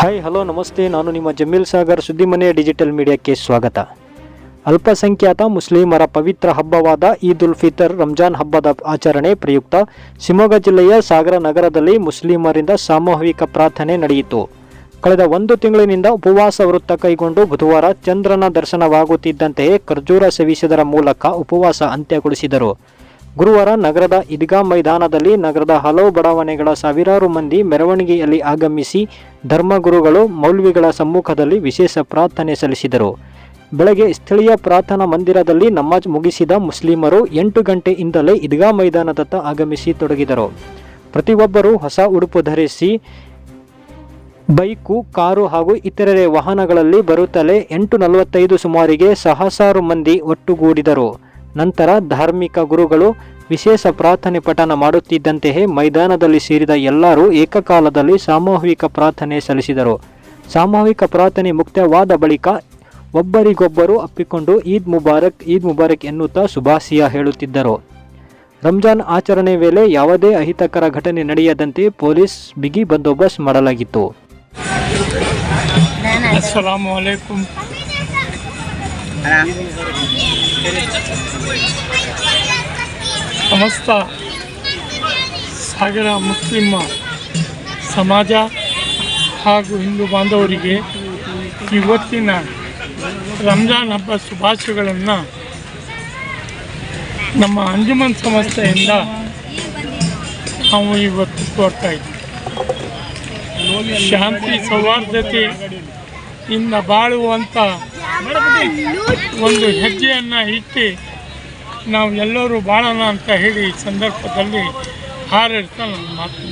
Hi hello ನಮಸ್ತೆ. ನಾನು ನಿಮ್ಮ ಜಮೀಲ್ ಸಾಗರ್ ಸುದ್ದಿಮನೆ ಡಿಜಿಟಲ್ ಮೀಡಿಯಾಕ್ಕೆ ಸ್ವಾಗತ. ಅಲ್ಪಸಂಖ್ಯಾತ ಮುಸ್ಲಿಮರ ಪವಿತ್ರ ಹಬ್ಬವಾದ ಈದ್ ಉಲ್ ಫಿತರ್ ರಂಜಾನ್ ಹಬ್ಬದ ಆಚರಣೆ ಪ್ರಯುಕ್ತ ಶಿವಮೊಗ್ಗ ಜಿಲ್ಲೆಯ ಸಾಗರ ನಗರದಲ್ಲಿ ಮುಸ್ಲಿಮರಿಂದ ಸಾಮೂಹಿಕ ಪ್ರಾರ್ಥನೆ ನಡೆಯಿತು. ಕಳೆದ ಒಂದು ತಿಂಗಳಿನಿಂದ ಉಪವಾಸ ವೃತ್ತ ಕೈಗೊಂಡು ಬುಧವಾರ ಚಂದ್ರನ ದರ್ಶನವಾಗುತ್ತಿದ್ದಂತೆಯೇ ಖರ್ಜೂರ ಸೇವಿಸಿದರ ಮೂಲಕ ಉಪವಾಸ ಅಂತ್ಯಗೊಳಿಸಿದರು. ಗುರುವಾರ ನಗರದ ಈದ್ಗಾ ಮೈದಾನದಲ್ಲಿ ನಗರದ ಹಲವು ಬಡಾವಣೆಗಳ ಸಾವಿರಾರು ಮಂದಿ ಮೆರವಣಿಗೆಯಲ್ಲಿ ಆಗಮಿಸಿ ಧರ್ಮಗುರುಗಳು ಮೌಲ್ವಿಗಳ ಸಮ್ಮುಖದಲ್ಲಿ ವಿಶೇಷ ಪ್ರಾರ್ಥನೆ ಸಲ್ಲಿಸಿದರು. ಬೆಳಗ್ಗೆ ಸ್ಥಳೀಯ ಪ್ರಾರ್ಥನಾ ಮಂದಿರದಲ್ಲಿ ನಮಾಜ್ ಮುಗಿಸಿದ ಮುಸ್ಲಿಮರು ಎಂಟು ಗಂಟೆಯಿಂದಲೇ ಈದ್ಗಾ ಮೈದಾನದತ್ತ ಆಗಮಿಸಿ ತೊಡಗಿದರು. ಪ್ರತಿಯೊಬ್ಬರೂ ಹೊಸ ಉಡುಪು ಧರಿಸಿ ಬೈಕು, ಕಾರು ಹಾಗೂ ಇತರರೆ ವಾಹನಗಳಲ್ಲಿ ಬರುತ್ತಲೇ ಎಂಟು ನಲವತ್ತೈದು ಸುಮಾರಿಗೆ ಸಹಸಾರು ಮಂದಿ ಒಟ್ಟುಗೂಡಿದರು. ನಂತರ ಧಾರ್ಮಿಕ ಗುರುಗಳು ವಿಶೇಷ ಪ್ರಾರ್ಥನೆ ಪಠನ ಮಾಡುತ್ತಿದ್ದಂತೆಯೇ ಮೈದಾನದಲ್ಲಿ ಸೇರಿದ ಎಲ್ಲರೂ ಏಕಕಾಲದಲ್ಲಿ ಸಾಮೂಹಿಕ ಪ್ರಾರ್ಥನೆ ಸಲ್ಲಿಸಿದರು. ಸಾಮೂಹಿಕ ಪ್ರಾರ್ಥನೆ ಮುಕ್ತವಾದ ಬಳಿಕ ಒಬ್ಬರಿಗೊಬ್ಬರು ಅಪ್ಪಿಕೊಂಡು ಈದ್ ಮುಬಾರಕ್ ಈದ್ ಮುಬಾರಕ್ ಎನ್ನುತ್ತಾ ಶುಭಾಶಯ ಹೇಳುತ್ತಿದ್ದರು. ರಂಜಾನ್ ಆಚರಣೆ ವೇಳೆ ಯಾವುದೇ ಅಹಿತಕರ ಘಟನೆ ನಡೆಯದಂತೆ ಪೊಲೀಸ್ ಬಿಗಿ ಬಂದೋಬಸ್ತ್ ಮಾಡಲಾಗಿತ್ತು. ಅಸ್ಸಲಾಮು ಅಲೈಕುಂ ಸಮಸ್ತ ಸಾಗರ ಮುಸ್ಲಿಮ ಸಮಾಜ ಹಾಗೂ ಹಿಂದೂ ಬಾಂಧವರಿಗೆ ಇವತ್ತಿನ ರಂಜಾನ್ ಹಬ್ಬ ಶುಭಾಶಯಗಳನ್ನು ನಮ್ಮ ಅಂಜುಮನ್ ಸಂಸ್ಥೆಯಿಂದ ನಾವು ಇವತ್ತು ಕೋರ್ತಾ ಇದ್ದೀವಿ ಶಾಂತಿ ಸೌಹಾರ್ದತೆ ಇಂದ ಬಾಳುವಂಥ ಒಂದು ಹೆಜ್ಜೆಯನ್ನು ಇಟ್ಟು ನಾವು ಎಲ್ಲರೂ ಬಾಳೋಣ ಅಂತ ಹೇಳಿ ಈ ಸಂದರ್ಭದಲ್ಲಿ ಹಾರೈಸ್ತಾ ನಾನು ಮಾತು.